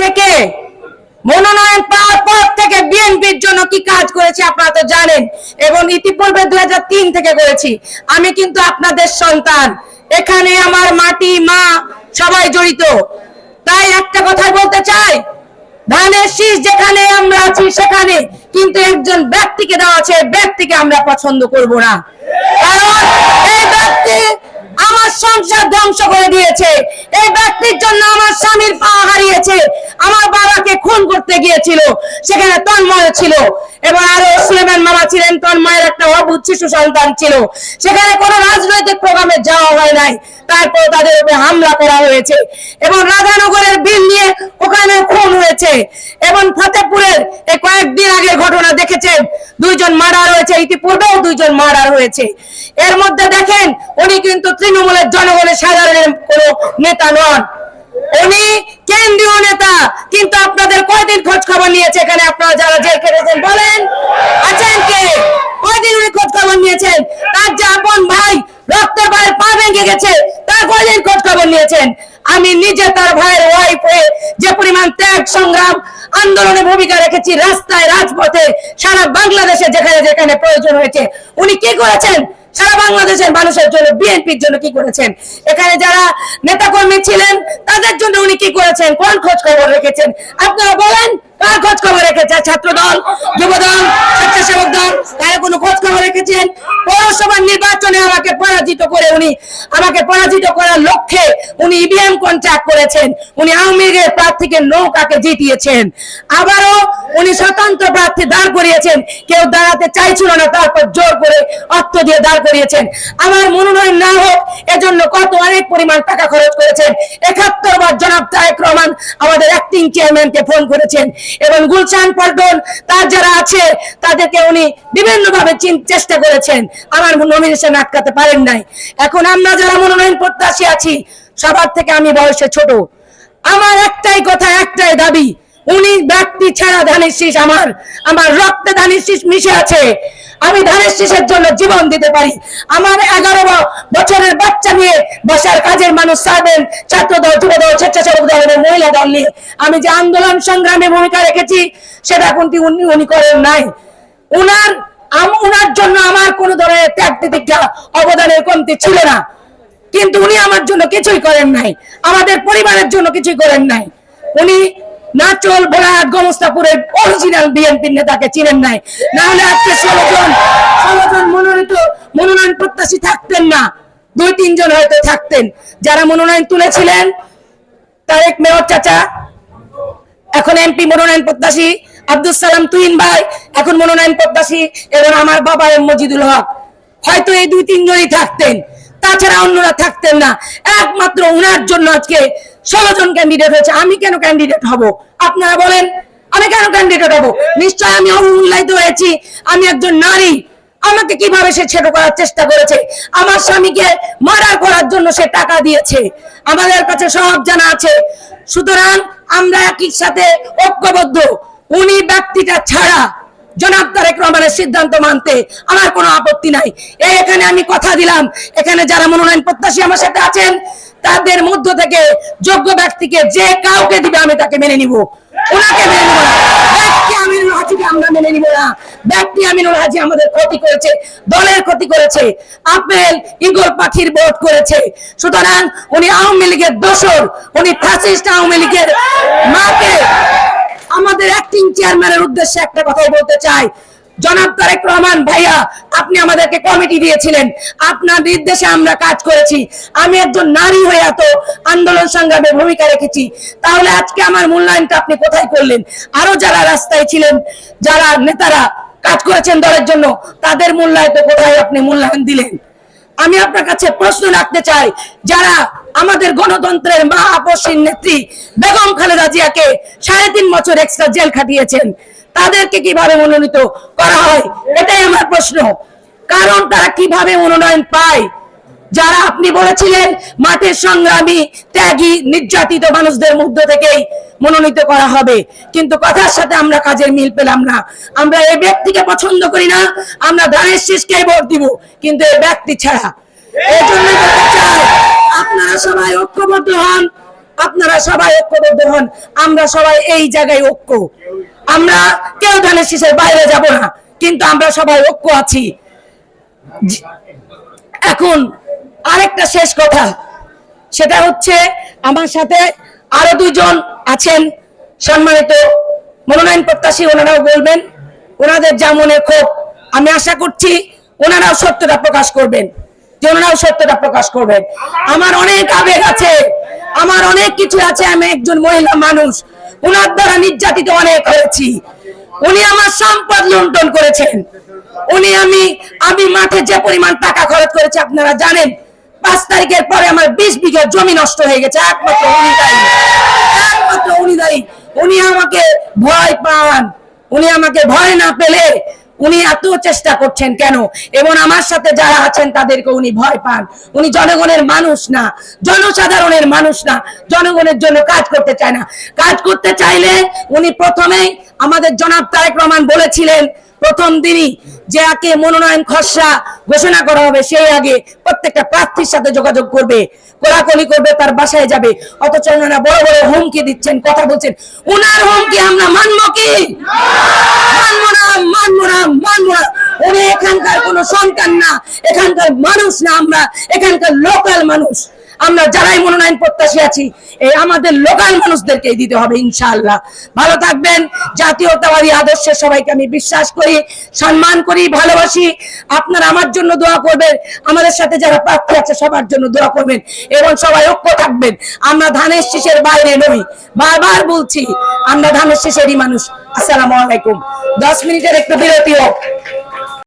থেকে, মনোনয়ন পাওয়ার পর থেকে বিএনপির জন্য কি কাজ করেছি আপনারা তো জানেন, এবং ইতিপূর্বে দুই হাজার তিন থেকে করেছি। আমি কিন্তু আপনাদের সন্তান। এখানে আমার মাটি, মা সবাই জড়িত। তাই একটা কথাই বলতে চাই, ধানের শীষ যেখানে আমরা আছি সেখানে কিন্তু একজন ব্যক্তিকে দেওয়া আছে ব্যক্তিকে আমরা পছন্দ করব না। আমার সংসার ধ্বংস করে দিয়েছে। এই ব্যক্তির জন্য আমার স্বামীর পা হারিয়েছে। আমার বাবাকে খুন করতে গিয়েছিল, সেখানে তন্ময় ছিল। এবং আরও সুলেমান মামা ছিলেন, তন্ময়ের একটা অবুধ শিশু সন্তান ছিল। সেখানে কোনো রাজনৈতিক প্রোগ্রামে যাওয়া হয় নাই। তারপর তাদের উপরে হামলা করা হয়েছে। এবং রাধানগরের বিল নিয়ে ওখানে খুন হয়েছে। এবং ফতেপুরের কয়েকদিন আগে ঘটনা দেখেছেন। দুইজন মার্ডার হয়েছে, ইতিপূর্বেও দুইজন মার্ডার হয়েছে। এর মধ্যে দেখেন, উনি কিন্তু তৃণমূলের জনগণের সাধারণের কোনো নেতা নন। উনি কেন্দ্রীয় নেতা, কিন্তু আপনাদের কয়দিন খোঁজ খবর নিয়েছে এখানে আপনারা যারা জেল খেটেছেন বলেন? আছেন কে? কয়দিন উনি খোঁজ খবর নিয়েছেন? তার যে আপন ভাই রক্তের ভাইয়ের পা ভেঙে গেছে, তার কয়দিন খোঁজ খবর নিয়েছেন? আমি নিজে তার ভাইয়ের ওয়াইফ হয়ে যে পরিমাণ ত্যাগ, সংগ্রাম, আন্দোলনে ভূমিকা রেখেছি রাস্তায়, রাজপথে, সারা বাংলাদেশে যেখানে যেখানে প্রয়োজন হয়েছে। উনি কি করেছেন? সারা বাংলাদেশের মানুষের জন্য, বিএনপির জন্য কি করেছেন? এখানে যারা নেতাকর্মী ছিলেন, তাদের জন্য উনি কি করেছেন? কোন খোঁজ খবর রেখেছেন? আপনারা বলেন নৌকাকে জিতিয়েছেন। আবারও উনি স্বতন্ত্র প্রার্থী দাঁড় করিয়েছেন। কেউ দাঁড়াতে চাইছিল না, তারপর জোর করে অর্থ দিয়ে দাঁড় করিয়েছেন। আমার মনোনয়ন না হোক, এজন্য কত অনেক পরিমাণ টাকা খরচ করেছেন। একাত্তর বার জনাব তারেক রহমান আমাদের অ্যাক্টিং চেয়ারম্যানকে ফোন করেছেন। এবং গুলশান পল্টন, তার যারা আছে, তাদেরকে উনি বিভিন্ন ভাবে চেষ্টা করেছেন। আমার নমিনেশন আটকাতে পারেন নাই। এখন আমরা যারা মনোনয়ন প্রত্যাশী আছি, সবার থেকে আমি বয়সে ছোট। আমার একটাই কথা, একটাই দাবি, উনি ব্যক্তি ছাড়া ধানের শীষ আমার আমার রক্তে ধানের শীষ মিশে আছে। আমি ধানের শীষের জন্য জীবন দিতে পারি। আমার এগারো বছরের বাচ্চা নিয়ে বসার কাজের মানুষ সার্ভেন ছাত্র দল যুব দল স্বেচ্ছাসেবক দল এবং মহিলা দল নিয়ে। আমি যে আন্দোলন সংগ্রামে ভূমিকা রেখেছি, সেটা কিন্তু উনি উনি করেন নাই। উনার উনার জন্য আমার কোন ধরনের ত্যাগ তিতিক্ষা, অবদানের কমতি ছিল না। কিন্তু উনি আমার জন্য কিছুই করেন নাই। আমাদের পরিবারের জন্য কিছুই করেন নাই। উনি নাচল ভোলাহাট গমস্তাপুরের অরিজিনাল বিএনপির নেতাকে চিনেন নাই। না হলে আজকে ষোলো জন ষোলো জন মনোনীত, মনোনয়ন প্রত্যাশী থাকতেন না। দুই তিনজন হয়তো থাকতেন। যারা মনোনয়ন তুলেছিলেন, তারেক মেয়র চাচা, এখন এমপি মনোনয়ন প্রত্যাশী আব্দুল সালাম তুইন ভাই, এখন মনোনয়ন প্রত্যাশী, এবং আমার বাবা এম মজিদুল হক। হয়তো এই দুই তিনজনই থাকতেন। তাছাড়া অন্যরা থাকতেন না। একমাত্র উনার জন্য আজকে ষোলো জন ক্যান্ডিডেট হয়েছে, আমি কেন ক্যান্ডিডেট হব? আপনারা বলেন, আমি কেন ক্যান্ডিডেট হব? নিশ্চয় আমি অবমূল্যায়িত হয়েছি আমি একজন নারী। আমাকে কীভাবে সে ছেড়ে করার চেষ্টা করেছে? আমার স্বামীকে মার্ডার করার জন্য সে টাকা দিয়েছে। আমাদের কাছে সব জানা আছে। সুতরাং আমরা একই সাথে ঐক্যবদ্ধ। উনি ব্যক্তিটা ছাড়া জনাব তারেক রহমানের সিদ্ধান্ত মানতে আমার কোনো আপত্তি নাই। এখানে আমি কথা দিলাম। এখানে যারা মনোনয়ন প্রত্যাশী আমার সাথে আছেন তাদের মধ্য থেকে যোগ্য ব্যক্তিকে যে কাউকে দিবে, আমি তাকে মেনে নিব। ওনাকে মেনে নিব আমাদের আপেল পাখির করেছে। সুতরাং উনি আওয়ামী লীগের উনি আওয়ামী লীগের মাকে। আমাদের চেয়ারম্যানের উদ্দেশ্যে একটা কথাই বলতে চাই। জনাব তারেক রহমান ভাইয়া, আপনি আমাদেরকে কমিটি দিয়েছিলেন। আপনার নির্দেশে আমরা কাজ করেছি। আমি একজন নারী হয়ে এত আন্দোলন সংগ্রামে ভূমিকা রেখেছি। তাহলে আজকে আমার মূল্যায়নটা আপনি কোথায় করলেন? আরও যারা রাস্তায় ছিলেন, যারা নেতারা কাজ করেছেন দলের জন্য, তাদের মূল্যায়ন তো কোথায় আপনি মূল্যায়ন দিলেন? আমি আপনার কাছে প্রশ্ন রাখতে চাই, যারা আমাদের গণতন্ত্রের মা আপসীর নেত্রী বেগম খালেদা জিয়াকে সাড়ে তিন বছর এক্সট্রা জেল খাটিয়েছেন, তাদেরকে কীভাবে মনোনীত করা হয়? এটাই আমার প্রশ্ন। কারণ তারা কীভাবে মনোনয়ন পায়? যারা আপনি বলেছিলেন মাঠের সংগ্রামী ত্যাগী, নির্যাতিত মানুষদের মধ্য থেকেই মনোনীত করা হবে। কিন্তু কথার সাথে আমরা কাজের মিল পেলাম না। আমরা এই ব্যক্তিকে পছন্দ করি না, আমরা ধানের শীষকে ভোট দিব, কিন্তু এই ব্যক্তি ছাড়া। এই জন্য আপনারা সবাই ঐক্যবদ্ধ হন, আপনারা সবাই ঐক্যবদ্ধ হন, আমরা সবাই এই জায়গায় ঐক্য। আমরা কেউ ধানের শীষের বাইরে যাব না, কিন্তু আমরা সবাই ঐক্য আছি। এখন আরেকটা শেষ কথা। সেটা হচ্ছে আমার সাথে আরও দুজন আছেন। সম্মানিত মনোনয়ন প্রত্যাশী ওনারাও বলবেন, ওনাদের যা মনে ক্ষোভ। আমি আশা করছি ওনারাও সত্যটা প্রকাশ করবেন, যে ওনারাও সত্যটা প্রকাশ করবেন। আমার অনেক আবেগ আছে, আমার অনেক কিছু আছে, আমি একজন মহিলা মানুষ, ওনার দ্বারা নির্যাতিত অনেক হয়েছি। উনি আমার সম্পদ লুণ্ঠন করেছেন। উনি আমি আমি মাঠে যে পরিমাণ টাকা খরচ করেছি, আপনারা জানেন পাঁচ তারিখের পরে আমার বিশ বিঘা জমি নষ্ট হয়ে গেছে, একমাত্র উনি দায়ী। একমাত্র উনি উনি আমাকে ভয় পান। উনি আমাকে ভয় না পেলে উনি এত চেষ্টা করছেন কেন? এবং আমার সাথে যারা আছেন তাদেরকে উনি ভয় পান। উনি জনগণের মানুষ না, জনসাধারণের মানুষ না, জনগণের জন্য কাজ করতে চায় না। কাজ করতে চাইলে উনি প্রথমেই আমাদের জনাব তারেক রহমান বলেছিলেন প্রথম দিনই যে আগে মনোনয়ন খসড়া ঘোষণা করা হবে, সেই আগে প্রত্যেকটা প্রার্থীর সাথে যোগাযোগ করবে, কোলাকুলি করবে, তার বাসায় যাবে। অথচ ওনারা বড় বড় হুমকি দিচ্ছেন, কথা বলছেন। উনার হুমকি আমরা মানব কি? মানবো না মানবো না মানবো না। উনি এখানকার কোনো সন্তান না, এখানকার মানুষ না আমরা, এখানকার লোকাল মানুষ। আমরা যারাই মনোনয়ন প্রত্যাশী আছি, এই আমাদের লোকাল মানুষদেরকে দিতে হবে ইনশাআল্লাহ। ভালো থাকবেন, জাতীয়তাবাদী আদর্শে সবাইকে আমি বিশ্বাস করি, সম্মান করি, ভালোবাসি। আপনারা আমার জন্য দোয়া করবেন, আমাদের সাথে যারা প্রার্থী আছে সবার জন্য দোয়া করবেন এবং সবাই ঐক্য থাকবেন। আমরা ধানের শীষের বাইরে নই, বারবার বলছি, আমরা ধানের শীষেরই মানুষ। আসসালামু আলাইকুম। দশ মিনিটের একটু বিরতি হোক।